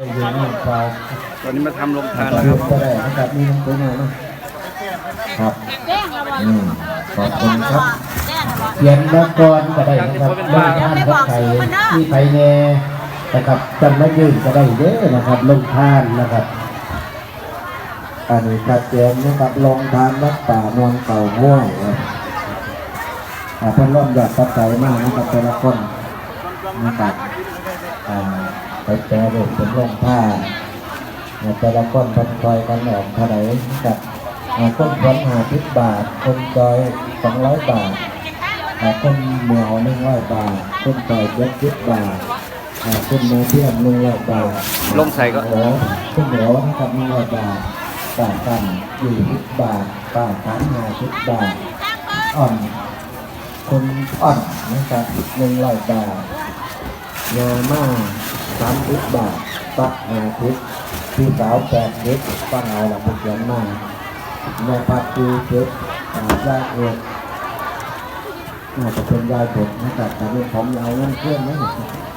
อยู่นี่ฝากตอนนี้มาทำโรงทานนะนะคครัรับบก็ได้นะครับมีน้ำตัวหน่อยเนาะครับอืมขอบคุณครับเขียนแล้วก่อนก็ได้นะครับลงท่านกับไข่ที่ไผ่แน่นะครับจำมายืนก็ได้เด้อนะครับลงท่านนะครับอันนี้ชัดเจนนะครับลงทานวัดป่านวลเก่าห้วยครับอ่าเพิ่นร่วมยอดปัจจัยมากนะครับแต่ละคนนะครับอ่าไป แปรรูปเป็นลงผ้าอ่าแต่ละคนเพิ่นคอยกันออกเท่าไหร่กับคนขวัญหาสิบบาท คนจอยสองร้อยบาทอ่าคนเหนียวหนึ่งร้อยบาท คนจอยเจ็ดสิบบาทอ่าคนมือเทียมหนึ่งร้อยบาทลงใส่ก็โอ้ขึ้นเหนียวนะครับมีร้อยบาทบาทกันอยู่สิบบาทบาทสามห้าสิบบาทอ่อนคุณอ่อนนะครับหนึ่งร้อยบาทยาม่า สามสิบบาทปักห้าสิบพี่สาวแปดสิบฟังเอาละเป็นเขียนมาแม่พักคือเจ็ดตาได้เอกน่าจะเป็นยายผมนะครับแต่เป็นผมยาวนั่นเพื่อนไหม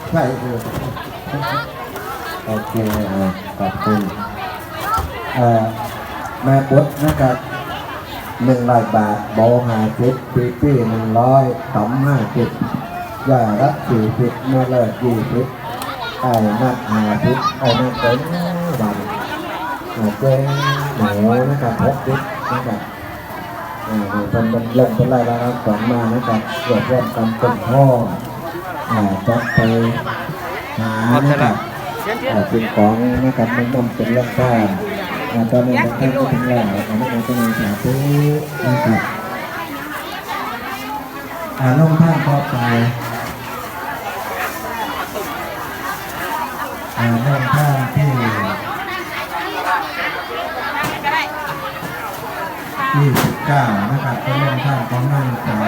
ใช่เลยโอเคขอบคุณแม่ปุ๊ดนะครับหนึ่งร้อยบาทโบหาสิบปีปีหนึ่งร้อยสองห้าสิบยารักสี่สิบเมื่อเลิกยี่สิบ ไอ้นัดหาสิบไอ้นัดเป็นบันอ่าเจ๊งหมูนะครับหกสิบนะครับอ่านี่เป็นเป็นเริ่มเป็นรายละครับสองมานะครับรวบรวมกันเป็นพ่ออาจะไปหานะครับอ่าเป็นของนะครับมันต้องเป็นเรื่องบ้านอาตอนนี้มันท่านก็ถึงแล้วอันนี้มันก็มีสาธุนะครับอ่าลงท่านต่อไป อ่าลงท่านที่ที่สิบเก้านะครับเป็นลงท่านของนางสาว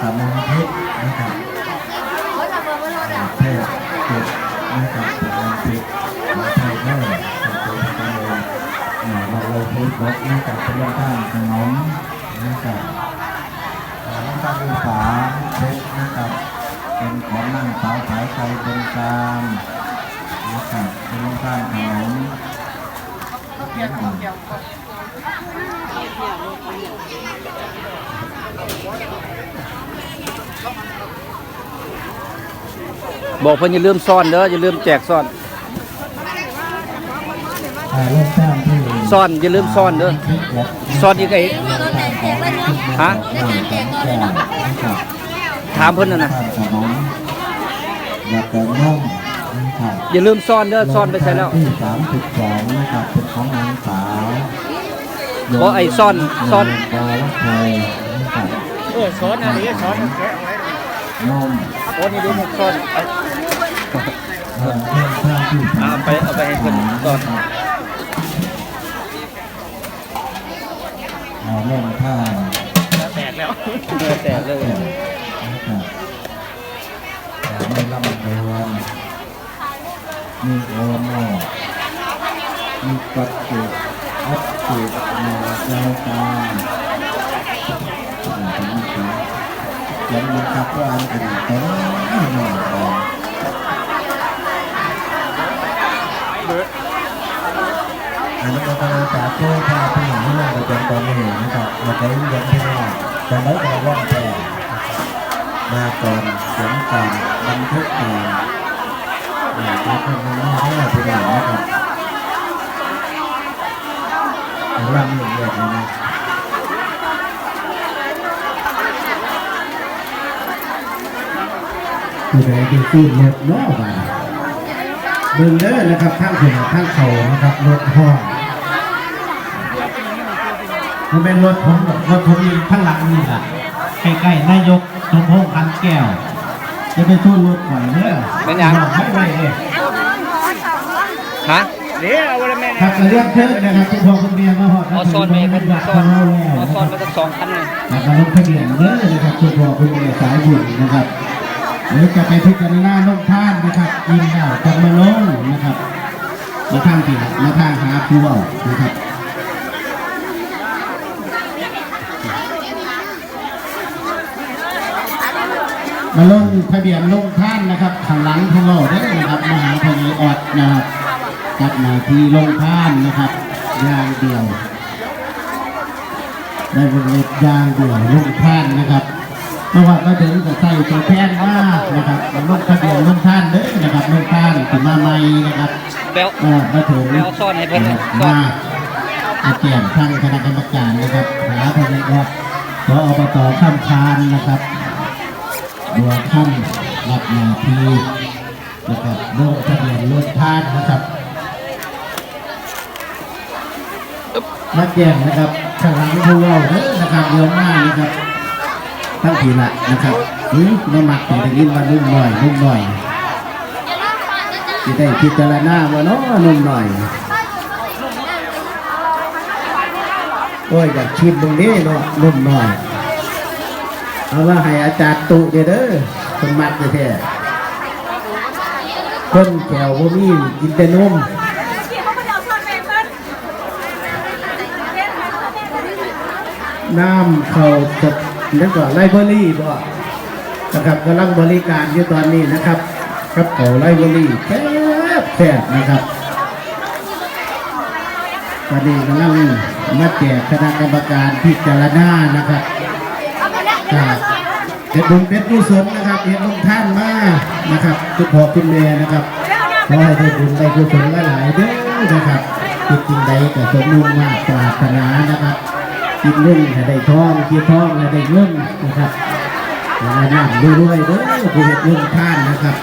สามงเพชรนะครับเทศจุดนะครับเป็นวันปิดของไทยเนอร์เป็นตัวทำเลยเราเลยพูดรถนะครับเป็นเรื่องข้างขนมนะครับน้ำตาลฝาเพชรนะครับเป็นของนั่งสาวสายไฟเป็นกลาง ครับเป็นเรื่องข้างขนมนะครับบอกเพิ่นอย่าลืมซ่อนเด้ออย่าลืมแจกซ่อนอ่าเริ่มต้นที่ซ่อนอย่าลืมซ่อนเด้อซ่อนอีกไอ้ฮะถามเพิ่นน่ะนะนมอยากแต่นุ่มนะ อย่าลืมซ่อนเด้อซ่อนไปใส่แล้วที่สามสิบสองนะครับเป็นของนางสาวเพราะไอ้ซ่อนซ่อนบอลไทยนะครับเออซ่อนอันนี้ซ่อนนมโอ้นี่ดูมันซ่อนเอาเพื่อนเพื่อนเพื่อนที่สามเอาไปเอาไปให้เพิ่นซ่อนเอาเล่นผ้าแตกแล้วแตกเลย มีโอโมมีกัดจุดอัดจุดหนาเจ้าตาอ่าเป็นนี่ครับเขียนมันครับว่าอันเป็นเต็มหน่อยอันนี้ก็ต้องจากผู้พาผู้หญิงที่มาประจำตอนนี้นะครับมาใช้เลี้ยงที่นี่จะได้แต่ร่องแพรมาก่อนเสียงก่อนบันทึกก่อน อ่าจะเป็นงานให้เราผู้หญิงนะครับรำละเอียดเลยนะผู้ใดที่ซื้อรถเนาะบ้างเบิ่งเด้อนะครับข้างถึงข้างเขานะครับรถห้องมันเป็นรถผมรถผมอยู่ข้างหลังนี่ล่ะใกล้ๆนายกสมพงษ์พันแก้ว จะไปสู้รถก่อนเด้อเป็นหยังไม่ไหวเลยฮะเดี๋ยวเอาไว้แม่ครับจะเรียกเชิญนะครับคุณพ่อคุณแม่มาหอดเอาซ่อนไปเพิ่นวัดซ่อนเราแล้วเอานะซ่คอนรับมาสักสองคันเลยแล้วก็ลงทะเบียนเด้อนะครับคุณพ่อคุณแม่สายบุญนะครับหรือจะไปพิจารณาลงท่านนะครับยิงแล้วจะมาลงนะครับมาทางที่มาทางหาผู้เว่านะครับ มาลงทะเบียนลงท่านนะครับข้างหลังของเราได้อนะครับมหาพลีออดนะครับกับหนาทีลงท่านนะครับอย่างเดียวได้บริเวณอย่างเดียวลงท่านนะครับเมื่อวานมาถึงก็ใส่ตัวแทนมานะครับลงทะเบียนลงท่านเด้อนะครับลงท่านถึงมาใหม่นะครับแปลวก็มาถึงแปลวซ่อนให้เพิ่นนะซ่อนมาอาเกียนทางคณะกรรมการนะครับหาพนักงานสอบตข้ามคานนะครับ บัวข้ามรับหนาทีนะครับลงทะเบียนลงท่านนะครับมาแจ้งนะครับข้างหลังผู้เว่าเด้อนะครับเยอะมากนะครับทั้งทีละนะครับหืมมาหมักแต่ได้ยินว่านุ่มหน่อยนุ่มหน่อยที่ได้พิจารณาว่าเนาะนุ่มหน่อยโอ้ยอยากชิมตรงนี้เนาะนุ่มหน่อย เอาว่าให้อาจารย์ตุเด้อเด้อคนมักแท้ๆคนแก้วบ่มีกินแต่นมที่เขาไม่เอาซ่อนแม่เพิ่นน้ำเขาสดแล้วก็ไลเบอรี่บ่นะครับกำลังบริการอยู่ตอนนี้นะครับกับเขาไลเบอรี่แซ่บแซ่บนะครับตอนนี้กำลังมาแจกคณะกรรมการพิจารณานะครับ จากเป็ดบุญเป็ดกุศลนะครับเห็นลงท่านมากนะครับทุกพ่อคุณแม่นะครับขอให้ได้บุญได้กุศลหลายๆเด้อนะครับคิดจริงใดก็สมมุ่งมากปรารถนานะครับกินเงินให้ได้ทองกินทองให้ได้เงินนะครับแล้วนั่งรวยๆเด้อผู้เฮ็ดเงินท่านนะครับ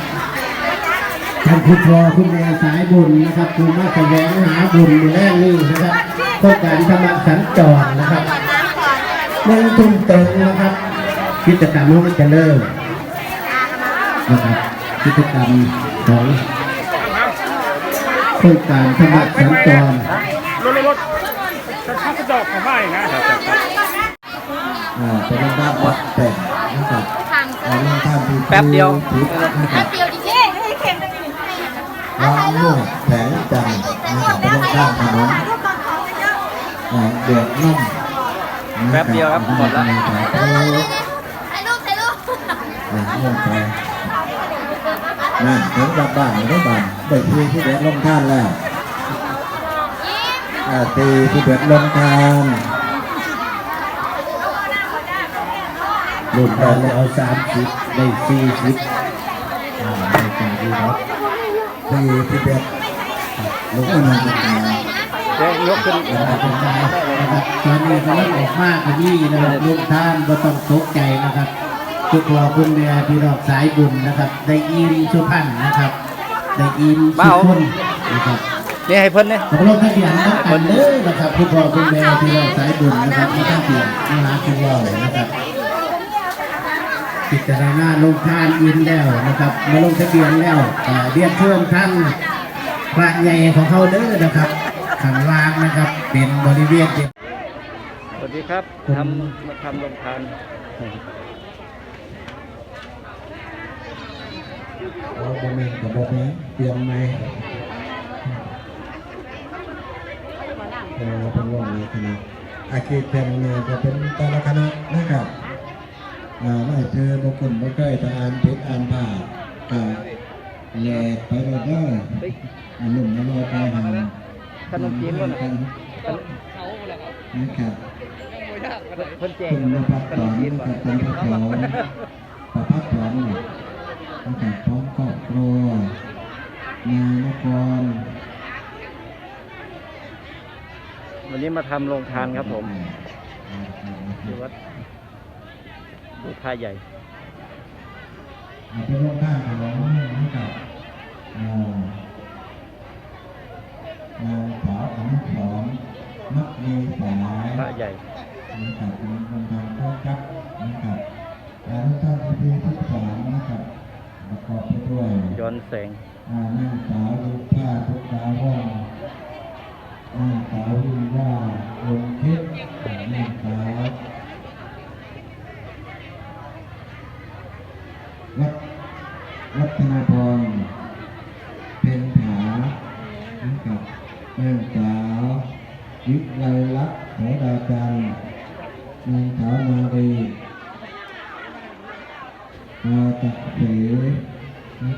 ท่านคุณพ่อคุณแม่สายบุญนะครับคุณมาแสวงหาบุญในแรกนี้นะครับต้องการธรรมะสัญจรนะครับเมืองทุ่มเติงนะครับ กิจกรรมนี้มันจะเริ่มนะครับกิจกรรมของโครงการธรรมะสัญจรรถรถรถจะข้าจะดอกของบ้านนะอ่าเป็นด้านวัดแต่งนะครับอ่างทานที่แป๊บเดียวทิศนะครับเดียวจริงๆให้เข็มกันอยู่วางลูกแผงจันนะครับเป็นลงท่านถนนรูปตอนเขาเยอะอ่าเดือดนุ่มแป๊บเดียวครับหมดและ อ่าลงไปนั่นถึงกลับบ้านหรือบ้านได้ทีที่เดือดลงท่านแล้วตีที่เดือดลงทานรุ่นตอนแรนี้กเอาสามสิบได้สี่สิบอ่าในการดีครับตีที่เดือดลูกอันนั้นมาเดี๋ยกขึ้นตอนนี้กำลังออกมากกว่านี้นะครับลุงท่านก็ต้องตกใจนะครับ ทุกตัวคุณแม่พี่น้องสายบุญนะครับ ได้อินสุพรรณนะครับ ได้อินสุพนนะครับนี่ให้เพิ่นเนี่ยขอบคุณท่านเดียนต้องกันเด้อนะครับทุกตัวคุณแม่พี่น้องสายบุญนะครับที่ท่านเดียนมาหาคุณเรานะครับพิจารณาลงทานอินแล้วนะครับมาลงทะเบียนแล้วอ่าเรียนเชิญท่านพระใหญ่ของเขาเด้อนะครับข้างล่างนะครับ เป็นบริเวณที่สวัสดีครับทำมาทำลงทาน เอาโมเมนกับโมเมนเตรียมไหมเออเป็นว่านี้คณะอาคีเป็นเนี่ยจะเป็นแต่ละคณะนะครับไม่เจอบางคนไม่เคยจะอ่านผิดอ่านผ่าแหลกไปเลยเด้อเฮ้ยอ่าหนุ่มน้ำลายไปหางขนมจีนด้วยนะกันนะครับเพิ่นแจกคุณนภัสขสนอมนจีนนะบ่ครับเป็นพระสอนประพัดสอน นี่ยนะครับพร้อมครอบครัวนายนครวันนี้มาทำโรงทานครับผมที่วัดบูทาใหญ่เป็นโรงท่านของนะครับอ่านางสาวอนุสรณ์มักมีสายพระใหญ่นะครับมีคนทำต้อนรับนะครับ ประกอบไปด้วยย้อนแสงอ่านางสาวลูกผ้าทุกดาวว่องนางสาววิว่า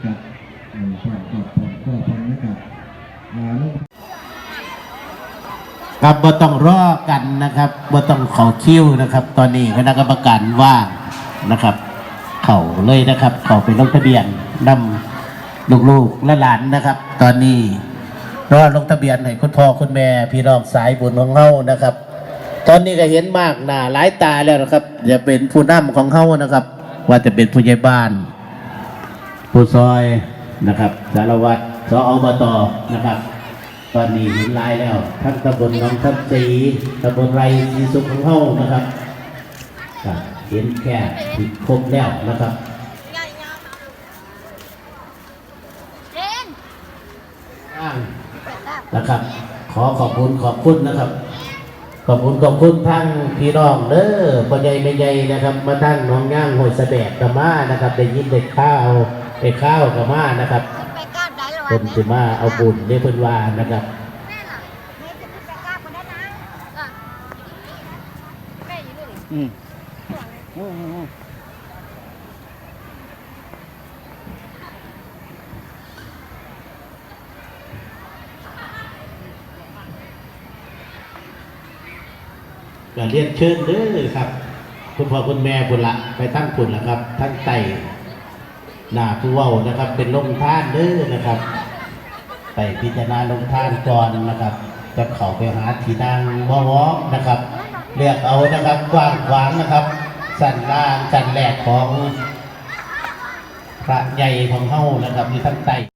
ครับอืมพ่อขอบผมพ่อนะครับอ่าลูกครับบ่ต้องรอกันนะครับบ่ต้องเขอคิวนะครับ ตอนนี้คณะกรรมการว่างนะครับ เขาเลยนะครับ เขาไปลงทะเบียนนำลูกๆและหลานนะครับ ตอนนี้รอลงทะเบียนให้คุณพ่อคุณแม่พี่น้องสายบุญของเฮานะครับ ตอนนี้ก็เห็นมากหน้าหลายตาแล้วนะครับ จะเป็นผู้นำของเฮานะครับ ว่าจะเป็นผู้ใหญ่บ้าน ผู้ซอยนะครับสารวัตรสออบตนะครับ ตอนนี้เห็นลายแล้วทั้งตำบลหน้องทับสีตำบลไรสีสุขของเฮานะครับก็เห็นแค่ติดครบแล้วนะครับเจนอ้างนะครับ ขอขอบคุณขอบคุณนะครับ ขอบคุณขอบคุณทั้งพี่น้องเด้อพ่อใหญ่แม่ใหญ่นะครับ มาทั้งน้องย่างหอยสะแบกกับมานะครับ ได้ยินได้ข้าว ได้ข้าวกับมานะครับไปก้าวได้หรอวะเพิ่นสิมาเอาบุญในเพิ่นว่านะครับแม่ล่ะแม่จะขึ้นไปก้าวคนนั้นนะอะแม่อยู่ด้วยอืมอืมอืมอืมก็เรียนเชิญเด้อครับ คุณพ่อคุณแม่บุญละไปทั้งคุณละครับ ทั้งไต่ หน้าผู้ว่านะครับ เป็นลงท่านเด้อนะครับ ไปพิจารณาลงท่านก่อนนะครับจะเข้าไปหาที่นั่งวองนะครับเลือกเอานะครับกว้างขวางนะครับ สันล่างสันแหลกของพระใหญ่ของเฮานะครับมีทั้งใต้